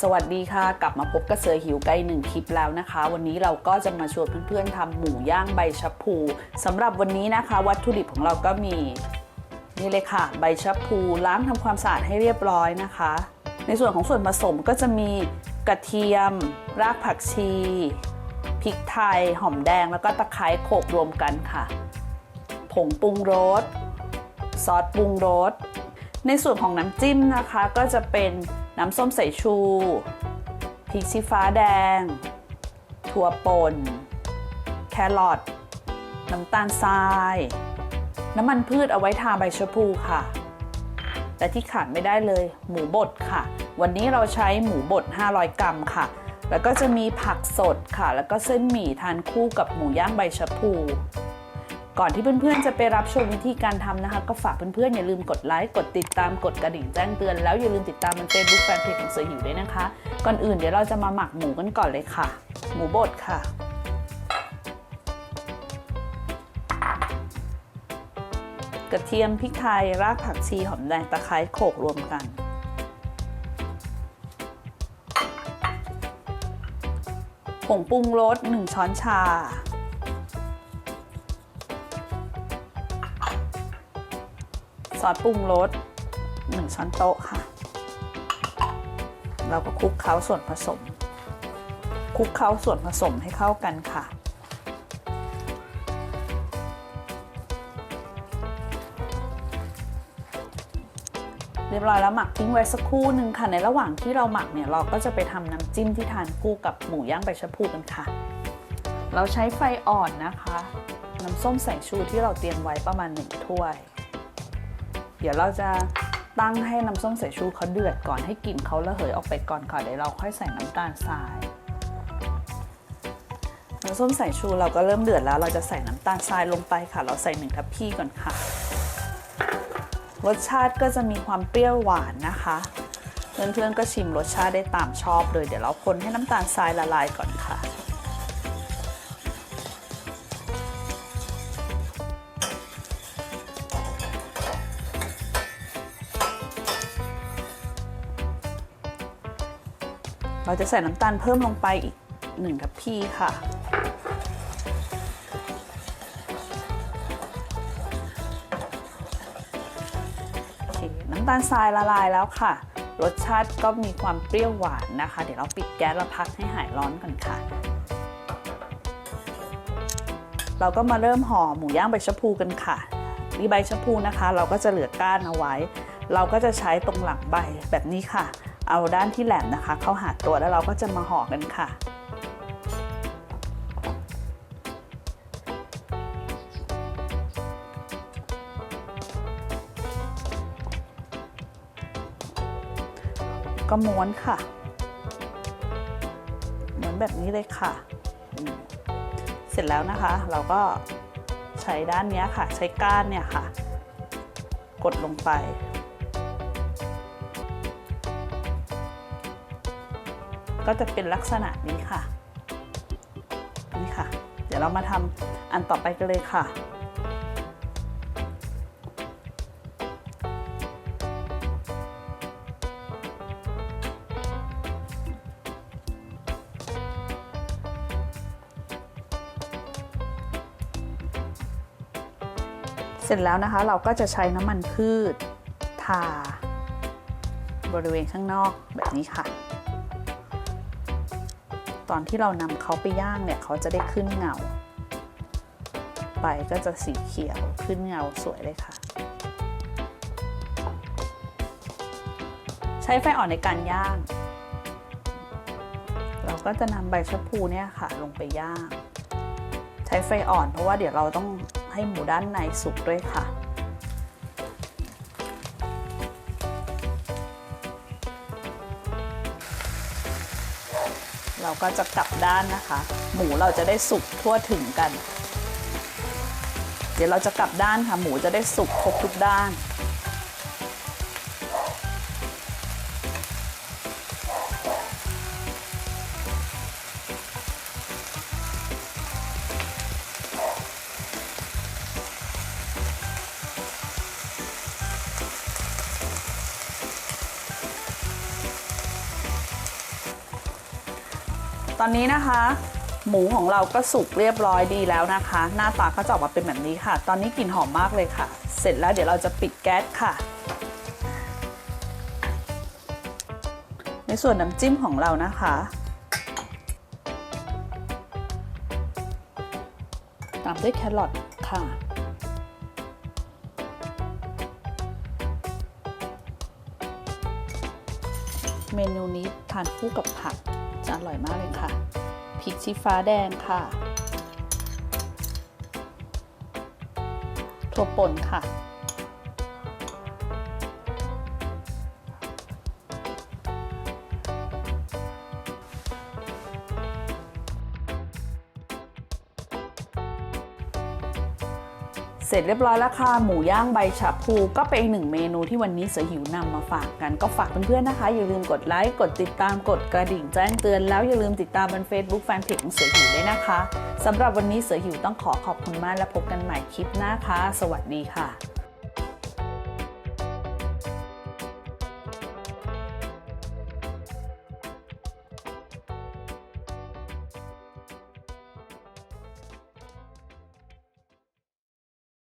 สวัสดีค่ะ กลับมาพบกับเสือหิวไก่หนึ่งคลิปแล้วนะคะ วันนี้เราก็จะมาชวนเพื่อนๆทำหมูย่างใบชะพูสำหรับวันนี้นะคะ วัตถุดิบของเราก็มีนี่เลยค่ะ ใบชะพูล้างทำความสะอาดให้เรียบร้อยนะคะ ในส่วนของส่วนผสมก็จะมีกระเทียม รากผักชีพริกไทย หอมแดงแล้วก็ตะไคร้โขลกรวมกันค่ะ ผงปรุงรสซอสปรุงรสในส่วนของน้ำจิ้มนะคะก็จะเป็น น้ำส้มสายชูพริกชี้ฟ้าแดง ถั่วป่น แครอทน้ำตาลทราย น้ำมันพืชเอาไว้ทาใบชะพูค่ะ และที่ขาดไม่ได้เลย หมูบดค่ะ วันนี้เราใช้หมูบด 500 กรัมค่ะ แล้วก็จะมีผักสดค่ะ แล้วก็เส้นหมี่ทานคู่กับหมูย่างใบชะพู ก่อนที่เพื่อนๆจะไปรับชมวิธีการทำนะคะ ก็ฝากเพื่อนๆอย่าลืมกดไลค์กดติดตามกดกระดิ่งแจ้งเตือนแล้วอย่าลืมติดตามมันเฟซบุ๊กแฟนเพจของเสือหิวด้วยนะคะ ก่อนอื่นเดี๋ยวเราจะมาหมักหมูกันก่อนเลยค่ะ หมูบดค่ะกระเทียมพริกไทยรากผักชีหอมแดงตะไคร้โขลกรวมกัน ผงปรุงรส1ช้อนชา ซอสปรุงรส1ช้อนโต๊ะค่ะ เราก็คลุกเคล้าส่วนผสมคลุกเคล้าส่วนผสมให้เข้ากันค่ะ เรียบร้อยแล้วหมักทิ้งไว้สักครู่หนึ่งค่ะ ในระหว่างที่เราหมักเนี่ยเราก็จะไปทำน้ำจิ้มที่ทานคู่กับหมูย่างใบชะพูกันค่ะ เราใช้ไฟอ่อนนะคะ น้ำส้มสายชูที่เราเตรียมไว้ประมาณ1ถ้วย เดี๋ยวเราจะตั้งให้น้ำส้มสายชูเขาเดือดก่อนให้กลิ่นเขาระเหยออกไปก่อนค่ะเดี๋ยวเราค่อยใส่น้ำตาลทรายน้ำส้มสายชูเราก็เริ่มเดือดแล้ว เราจะใส่น้ำตาลทรายลงไปค่ะ เราใส่หนึ่งทัพพีก่อนค่ะ รสชาติก็จะมีความเปรี้ยวหวานนะคะเพื่อนๆก็ชิมรสชาติได้ตามชอบเลยเดี๋ยวเราคนให้น้ำตาลทรายละลายก่อนค่ะ เราจะใส่น้ำตาลเพิ่มลงไปอีกหนึ่งทัพพีค่ะโอเคน้ำตาลทรายละลายแล้วค่ะ รสชาติก็มีความเปรี้ยวหวานนะคะ เดี๋ยวเราปิดแก๊สแล้วพักให้หายร้อนก่อนค่ะ เราก็มาเริ่มห่อหมูย่างใบชะพูกันค่ะนี่ใบชะพูนะคะ เราก็จะเหลือก้านเอาไว้ เราก็จะใช้ตรงหลังใบแบบนี้ค่ะ เอาด้านที่แหลมนะคะ เข้าหาตัวแล้วเราก็จะมาห่อกันค่ะก็ม้วนค่ะม้วนแบบนี้เลยค่ะ เสร็จแล้วนะคะ เราก็ใช้ด้านนี้ค่ะ ใช้ก้านเนี่ยค่ะ กดลงไป ก็จะเป็นลักษณะนี้ค่ะ นี่ค่ะ เดี๋ยวเรามาทำอันต่อไปกันเลยค่ะเสร็จแล้วนะคะเราก็จะใช้น้ำมันพืชทา บริเวณข้างนอกแบบนี้ค่ะ ตอนที่เรานำเขาไปย่างเนี่ยเขาจะได้ขึ้นเงา ใบก็จะสีเขียวขึ้นเงาสวยเลยค่ะ ใช้ไฟอ่อนในการย่าง เราก็จะนำใบชะพูเนี่ยค่ะลงไปย่าง ใช้ไฟอ่อนเพราะว่าเดี๋ยวเราต้องให้หมูด้านในสุกด้วยค่ะ เราก็จะกลับด้านนะคะ หมูเราจะได้สุกทั่วถึงกัน เดี๋ยวเราจะกลับด้านค่ะ หมูจะได้สุกครบทุกด้าน ตอนนี้นะคะ หมูของเราก็สุกเรียบร้อยดีแล้วนะคะ หน้าตาก็จะออกมาเป็นแบบนี้ค่ะ ตอนนี้กลิ่นหอมมากเลยค่ะ เสร็จแล้วเดี๋ยวเราจะปิดแก๊สค่ะ ในส่วนน้ำจิ้มของเรานะคะตามด้วยแครอทค่ะ เมนูนี้ทานคู่กับผัก จะอร่อยมากเลยค่ะพริกชี้ฟ้าแดงค่ะ ถั่วป่นค่ะ เสร็จเรียบร้อยแล้วค่ะ หมูย่างใบชะพูก็เป็นอีกหนึ่งเมนูที่วันนี้เสือหิวนำมาฝากกัน ก็ฝากเพื่อนๆนะคะ อย่าลืมกดไลค์ กดติดตาม กดกระดิ่งแจ้งเตือน แล้วอย่าลืมติดตามบน Facebook แฟนเพจของเสือหิวด้วยนะคะสำหรับวันนี้เสือหิวต้องขอขอบคุณมากและพบกันใหม่คลิปหน้าค่ะ สวัสดีค่ะ